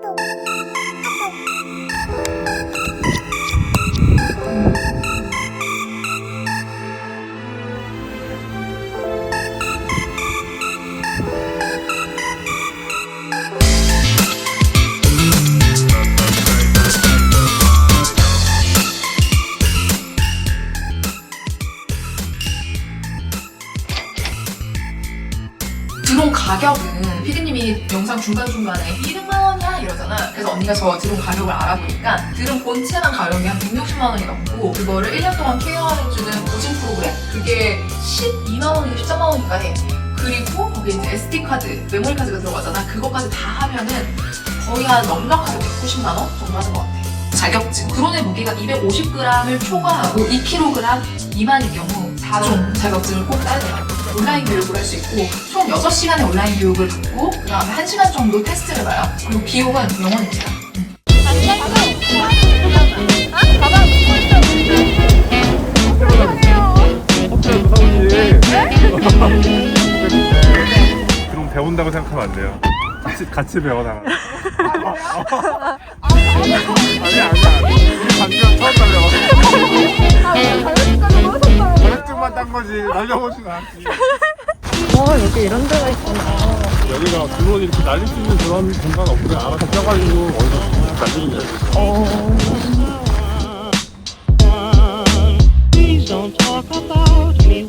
드론 가격은 피디님이 영상 중간중간에 200만 원이야 이러잖아. 그래서 언니가 저 드론 가격을 알아보니까 드론 본체만 가격이 한 160만 원이 넘고 그거를 1년 동안 케어해주는 보증 프로그램? 그게 12만 원인가 13만 원인가 해. 그리고 거기 이제 SD카드, 메모리카드가 들어가잖아. 그거까지 다 하면은 거의 한 넉넉하게 190만 원 정도 하는 것 같아. 자격증 드론의 무게가 250g을 초과하고 2kg 미만일 경우 4종 자격증을 꼭 따야 돼요 온라인 교육을 할 수 있고 총 6시간의 온라인 교육을 듣고 그 다음에 1시간 정도 테스트를 봐요 그리고 비용은 0원입니다 혹시라도 사오지. 그럼 배운다고 생각하면 안 돼요. 같이 같이 배워나가. 아니 아니 아니. 우리 방금 처음 날려. 딴 거지. 날려보진 않았지. 와 여기 이런 데가 있구나. 여기가 드론 이렇게 날릴 수 있는 그런 공간 없고 알아서 껴가지고 어디서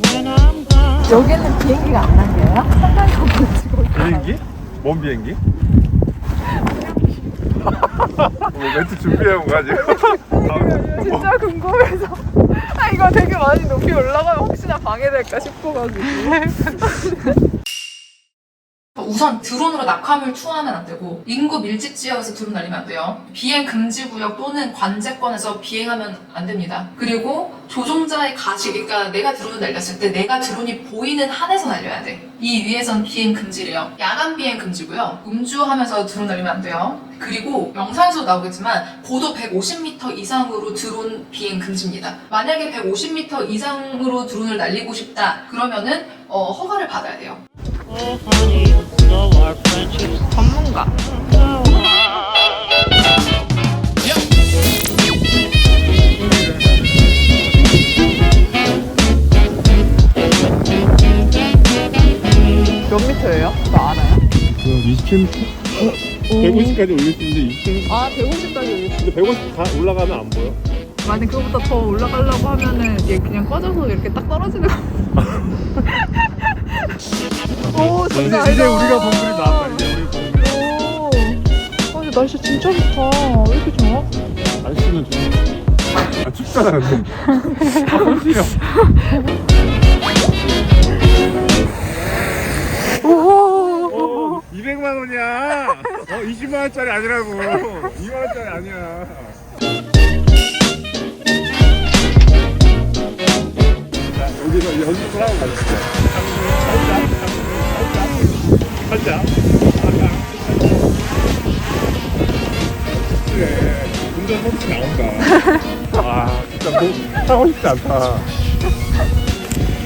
when I'm gone. 여기는 비행기가 안 날려요? 상당히 지고 비행기? 뭔 비행기? 뭐 멘트 준비해온 거야 지금? 진짜 궁금해서. 아 이거 되게 많이 높이 올라가면 혹시나 방해될까 싶어가지고. 우선 드론으로 낙하물 투하하면 안 되고 인구 밀집 지역에서 드론 날리면 안 돼요. 비행 금지 구역 또는 관제권에서 비행하면 안 됩니다. 그리고 조종자의 가시, 그러니까 내가 드론을 날렸을 때 내가 드론이 보이는 한에서 날려야 돼. 이 위에선 비행 금지래요. 야간 비행 금지고요. 음주하면서 드론 날리면 안 돼요. 그리고 영상에서 나오겠지만 고도 150m 이상으로 드론 비행 금지입니다. 만약에 150m 이상으로 드론을 날리고 싶다 그러면은 어, 허가를 받아야 돼요. 전문가. 몇 미터예요? 나 알아요. 그 27m? 150까지 올릴 수 있는데 20. 아 150까지 올렸어. 근데 150 다 올라가면 안 보여? 만약 그거보다 더 올라가려고 하면은 얘 그냥 꺼져서 이렇게 딱 떨어지는 거. 오 이제, 장난 아니다. 이제 우리가 봉그리 나왔다 이제 우리 봉그리 오. 아 근데 날씨 진짜 좋다. 왜 이렇게 좋아? 날씨는 좀 아, 춥잖아 근데 아 깜짝이야 오. 어, 200만 원이야 어 20만 원짜리 아니라고 2만 원짜리 아니야 자 여기서 연습을 하고 가겠습니다 살짝 살짝 그래 운전 솜씨 나온다 아 진짜 뭐 하고 싶지 않다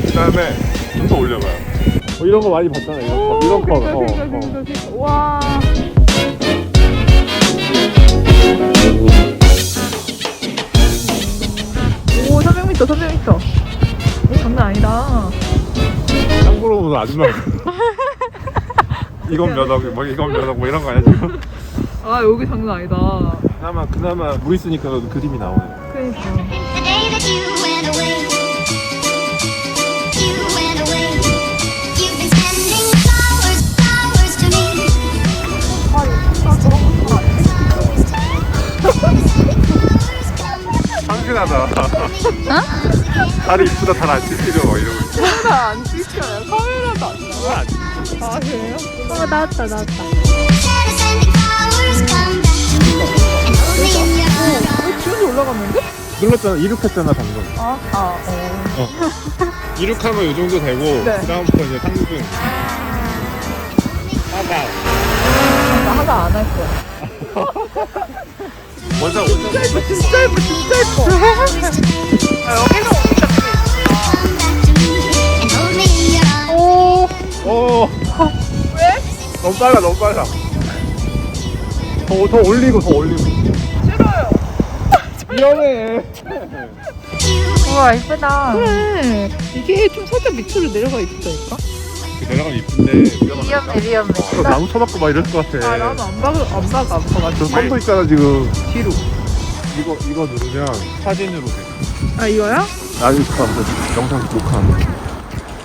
그 다음에 좀 더 올려봐요 어, 이런 거 많이 봤잖아 이런 거 이런 거 어, 어. 와. 오 300m 300m. 오 장난 아니다. 참고로 보면 아줌마 이건 몇 억, 뭐 이건 몇 억, 뭐 이런 거 아니야 지금? 아 여기 장난 아니다. 그나마 그나마 물 있으니까 그림이 나오네. 그러니까. The day that you went away, you went away. You've been sending flowers, flowers to me. 상신하다. 다리 이쁘다, 다안 찢기려 막 이러고 있어. 카메라 안 찍혀요. 카메라도 안 나와. 아 그래요? 어 나왔다 나왔다. 왜 지원이 올라갔는데? 눌렀잖아, 이륙했잖아 방금. 아, 아, 어. 이륙하면 이 정도 되고 네. 그 다음부터 이제 상승. 하가. 나 하나 안 할 거야. 진짜 예뻐, 진짜 예뻐, 진짜 예뻐. 아, 여기서 너무 빨라, 너무 빨라. 더 더, 더 올리고 더 올리고 싫어요. 위험해 우와 이쁘다. 그래. 이게 좀 살짝 밑으로 내려가 있다니까. 내려가면 이쁜데 위험해 위험해. 어, 나무 쳐박고 막 이럴 것 같아 아 나도 안 박아 안 박아 안 박아. 저 선도 있잖아 지금 뒤로. 이거 이거 누르면 사진으로 돼아 이거야? 나중에 영상 녹화하면 돼.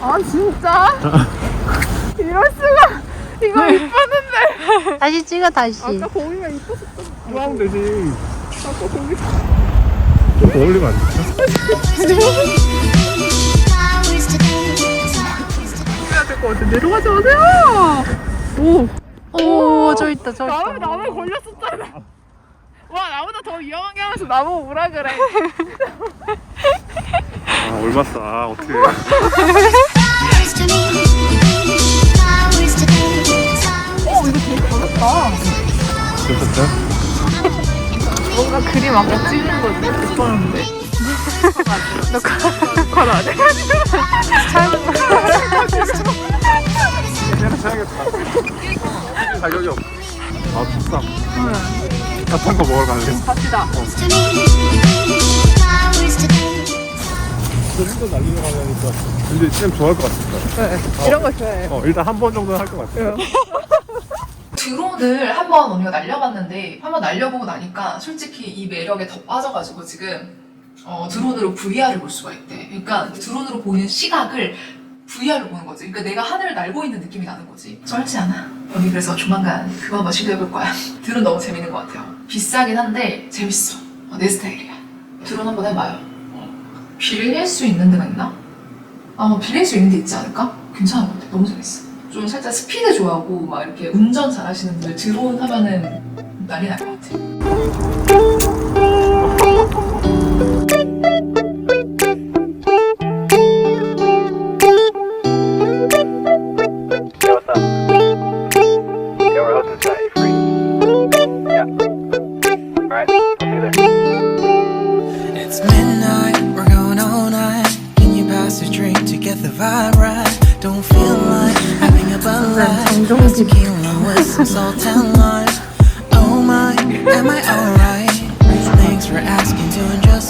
아 진짜? 이럴 수가. 이거 이뻤는데. 다시 찍어 다시. 아까 거기가 이뻤었던. 하면 되지 아까 거기. 좀더 올리면 안 돼? Flowers today. Flowers today. 해야 될 것 같아. 내려가지 마세요. 오. 오, 저 있다, 저 나무 있다. 나무에 걸렸었잖아. 와 나보다 더 위험하게 하면서 나무 오라 그래. 아 아, Flowers to me. 되게 어렵다. 됐었어요? 뭔가 그림 아까 찍은 거지. 예뻤는데. 녹화 안 해? 내가 사야겠다 자격이 없어 아 비싸 따뜻한 거 먹으러 갈래 갑시다. 좀더 날리러 가려니까 근데 쌤 좋아할 것 같았어 네, 이런 거 좋아해. 어 일단 한 번 정도는 할 것 같아 드론을 한번 언니가 날려봤는데 한번 날려보고 나니까 솔직히 이 매력에 더 빠져가지고 지금 어, 드론으로 VR을 볼 수가 있대. 그러니까 드론으로 보이는 시각을 VR로 보는 거지. 그러니까 내가 하늘을 날고 있는 느낌이 나는 거지. 쩔지 않아? 언니 그래서 조만간 그거 한번 시도해볼 거야. 드론 너무 재밌는 것 같아요. 비싸긴 한데 재밌어. 어, 내 스타일이야. 드론 한번 해봐요. 빌릴 수 있는 데가 있나? 아마 빌릴 수 있는 데 있지 않을까? 괜찮은 것 같아. 너무 재밌어. 좀 살짝 스피드 좋아하고 막 이렇게 운전 잘하시는 분들 드론 하면은 난리 날 것 같아. It's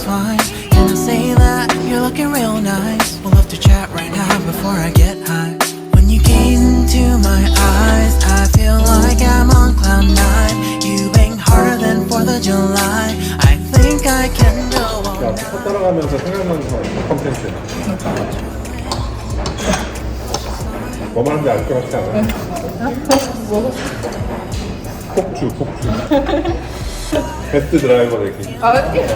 fine. Can I say that you're looking real nice? We'll have to chat right now before I get high. When you gaze into my eyes, I feel like I'm on cloud nine. You bang harder than 4th of July. I think I can go on. 야, 차 따라가면서 생각나는 컨텐츠 뭐 말하는지 알 것 같지 않아? 폭주, 폭주 베스트 드라이버 얘기 When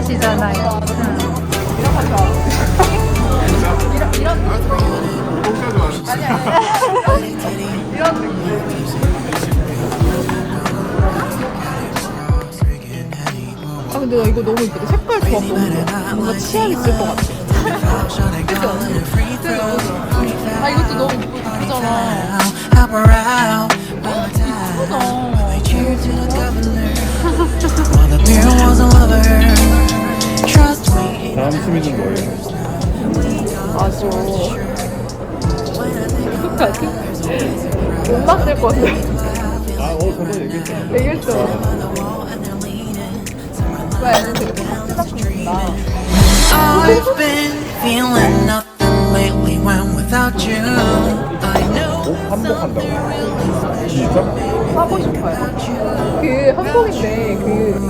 원색 좋아하시잖아요. 아 근데 나 이거 너무 이쁘다. 색깔 좋아. 너무 뭔가 취향 있을 것 같아. 아 이것도 너무 이쁘잖아. Out. By the time they cheered to the governor. While the beer was a lover. Trust me. 다음 취미는 뭐예요? 맞아. 어떡하지? 못 만들 것 같아. 아, 어, 저번에 얘기했잖아 얘기했잖아. 왜 애들 되게 삭제받고 있나? I've been feeling nothing lately when without you. I know 어? 한복한다고? 진짜? 하고 싶어요. 그 한복인데 그.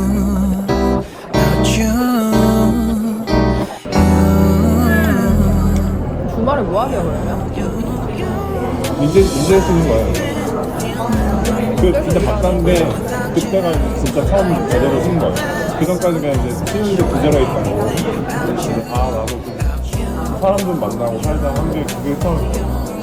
주말에 뭐 하냐 그러면? 이제, 이제 쓰는 거야 그 진짜 바꿨는데 그때가 진짜 처음 제대로 쓴 거야 그 전까지가 이제 쓰는데 기절해 있다고 아 나도 그 사람 좀 만나고 살다 한게 그게 처음이에요.